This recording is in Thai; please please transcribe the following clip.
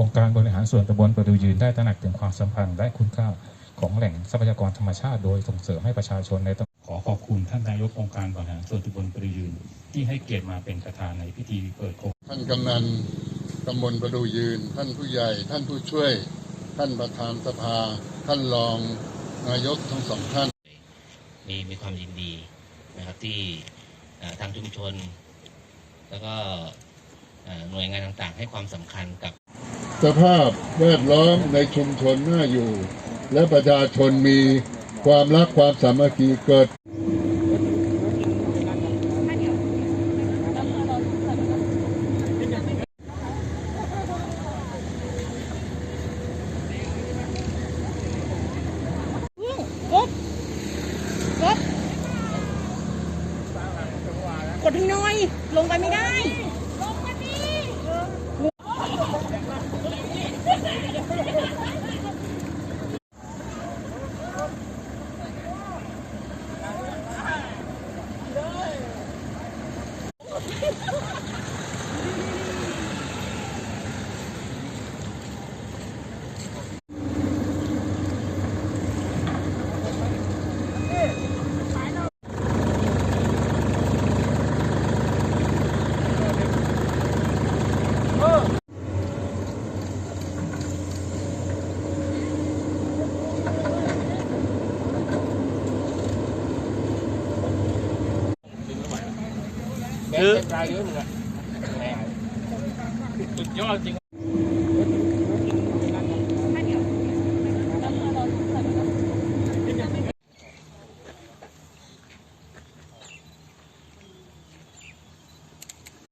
องค์การบริหารส่วนตำบลประดูยืนได้ตระหนักถึงความสัมพันธ์และคุณค่าของแหล่งทรัพยากรธรรมชาติโดยส่งเสริมให้ประชาชนในตำขอขอบคุณท่านนายกองค์การบริหารส่วนตำบลประดูยืน ที่ให้เกียรติมาเป็นประธานในพิธีเปิดโครงท่านกำนันตำบลประดูยืน ท่านผู้ใหญ่ ท่านผู้ช่วย ท่านประธานสภา ท่านรองนายกทั้งสองท่าน มีมีความยินดีนะครับที่ทางชุมชน แล้วก็ หน่วยงานต่างๆ ให้ความสำคัญกับ สภาพแวดล้อมในชุมชนน่าอยู่ และประชาชนมีความรักความสามัคคีเกิดกดกดกดให้หน่อย ลงไปไม่ได้ คือ สุดยอดจริง